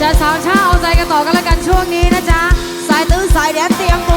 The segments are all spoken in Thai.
จะสาวช้าเอาใจกันต่อกันแล้วกันช่วงนี้นะจ๊ะ สายตื้อสายแดนเตรียม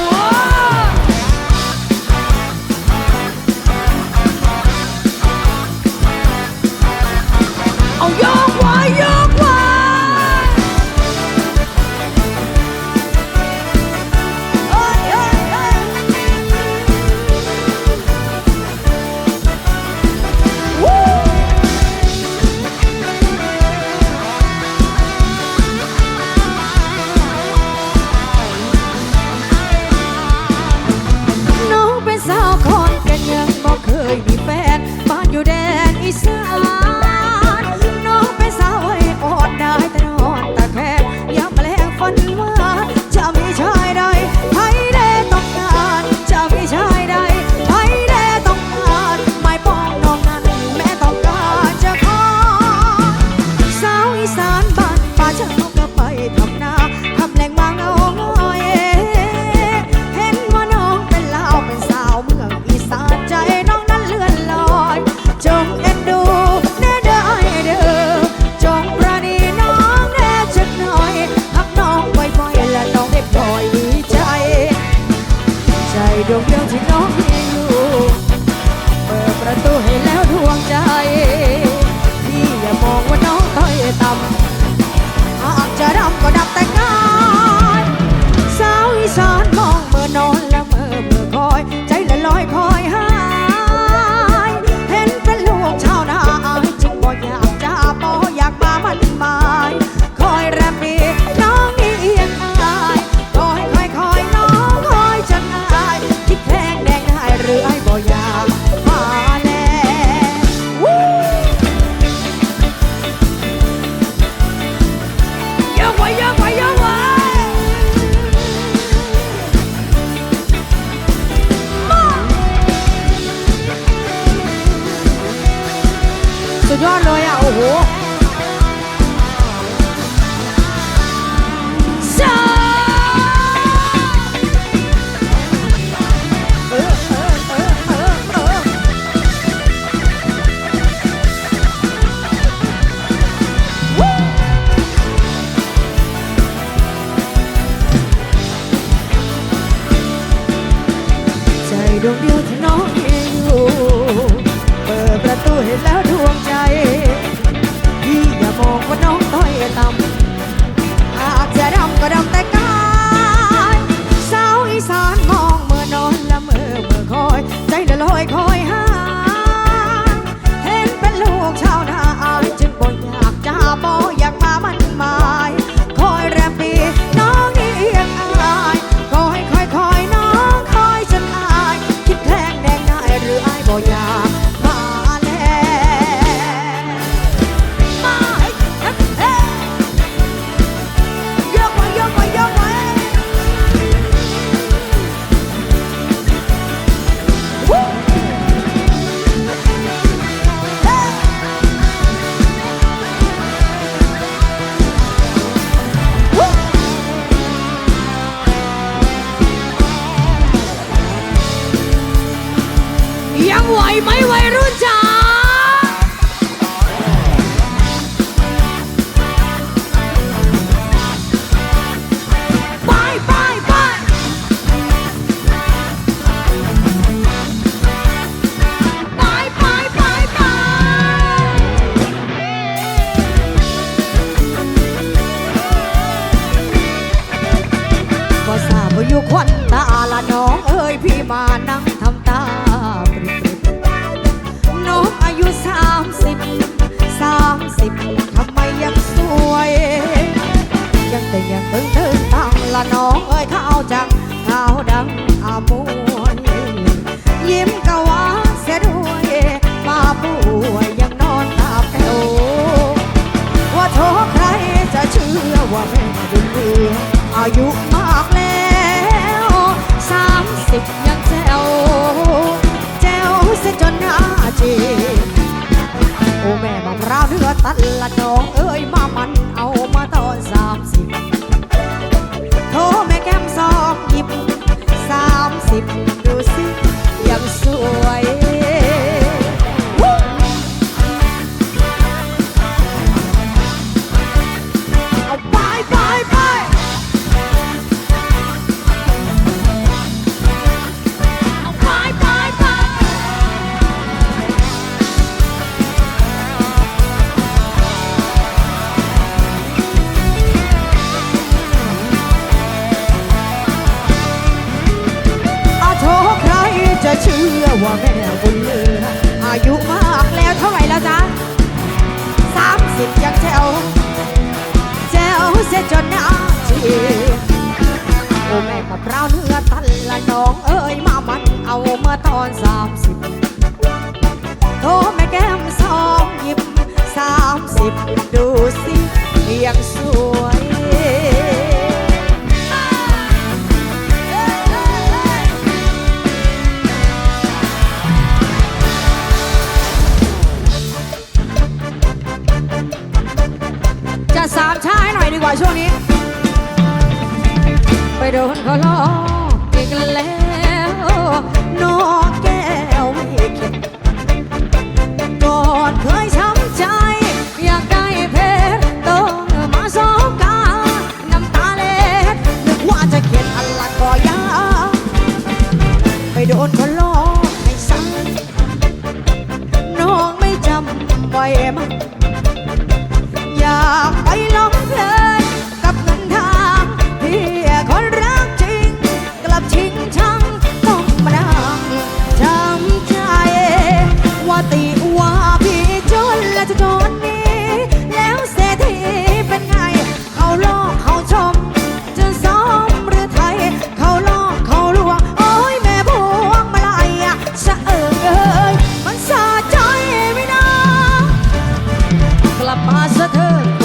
จนหน้าจีโอแม่มาพร้าวเนื้อตัดละน้องเอ้ยมามันเอามาตอนสามสิบโทรแม่แก้มสองหยิบสามสิบดูสิยังสวย แจ๋วแจ๋วเสียจนหน้าจีโอ้แม่มะพร้าวเนื้อตันละน้องเอ้ยมามันเอาเมื่อตอนสามสิบโทแม่แก้มสองยิบสามสิบดูสิยังสู ชิงชังต้องมางจำใจ ว่าติว่าพี่จนและจะจนนี้ แล้วเศรษฐีเป็นไง เขาลอกเขาชมจะซ้อมหรือไทย เขาลอกเขาลวง โอ้ยแม่พวงมาลัยอะสะเอิงเอ้ยมันสะใจไม่นากลับมาซะเธอ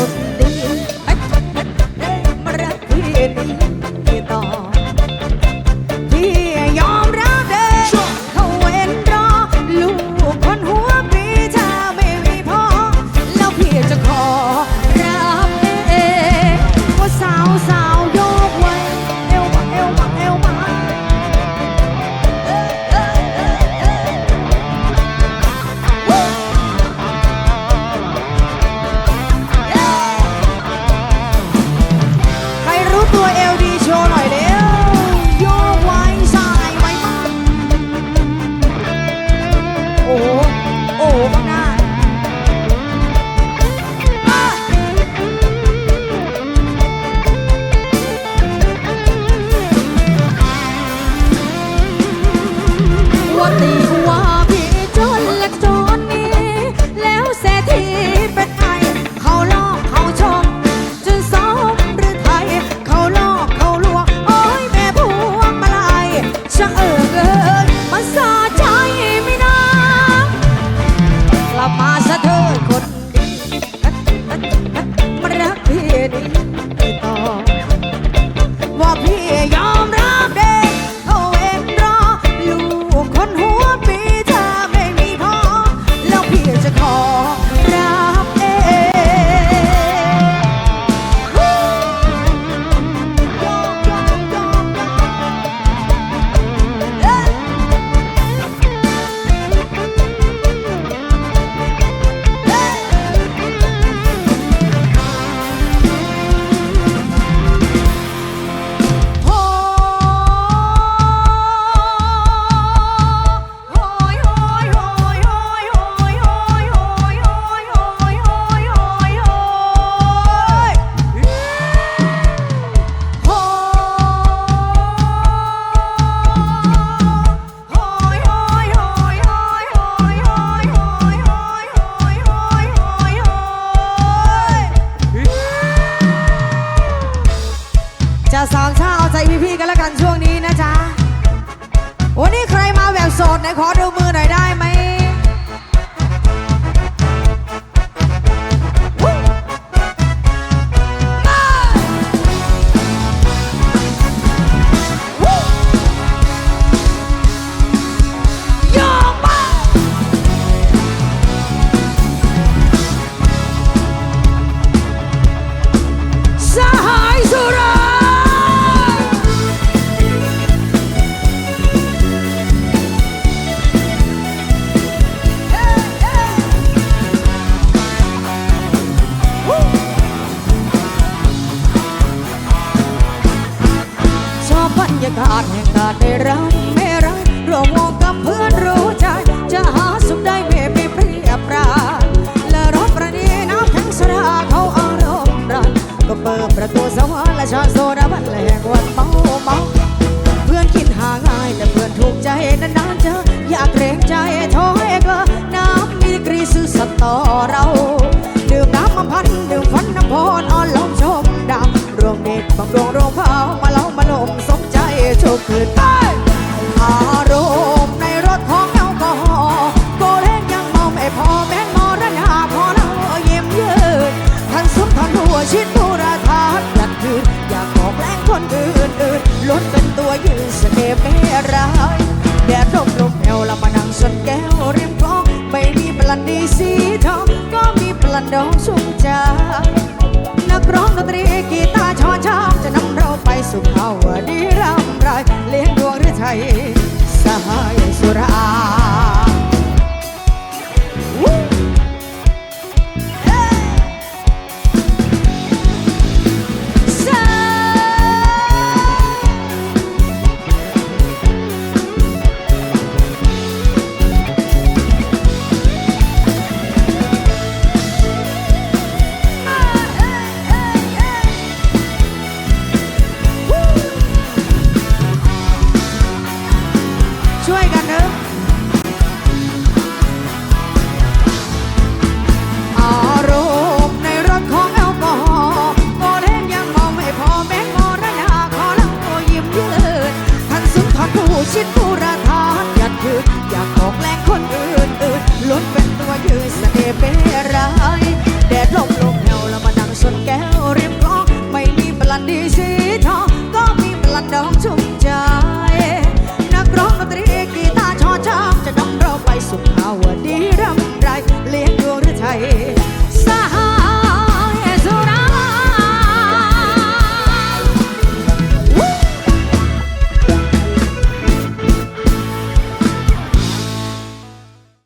พี่ๆกันแล้วกันช่วงนี้นะจ๊ะวันนี้ใครมาแบบโสดไหนขอดูมือหน่อยได้ไหมากได้รักไม่รักรวมวงกับเพื่อนรู้ใจ จะหาสุขได้ไม่ไปเปรียบปราและรบประดีน้ำแข็งสราเขาอารมณ์รันก็เปิดประตูสวรรค์และชาโซดาบันแหลกวันเมาเมาเพื่อนคิดหาง่ายแต่เพื่อนถูกใจนานๆเจออยากเกรงใจท้อเอกน้ำมีกรีซื้อสัตต่อเราดื่มน้ำมาพันดื่มฟันน้ำพรอ่อนลมชมดำรวมเด็ดบางดวงรวมเผามาเล่ามาลมสมใจโชคคืน แดดร่มลมแอวละมานังสนแก้วเรียมคลองไม่มีปลันดีสีทอง ก็มีปลันดองสุขใจนักร้องดนตรีกีตาร์ชอนชางจะนำเราไปสู่เขาดีร่ำไรเลี้ยงดวงหรือไทยสหาย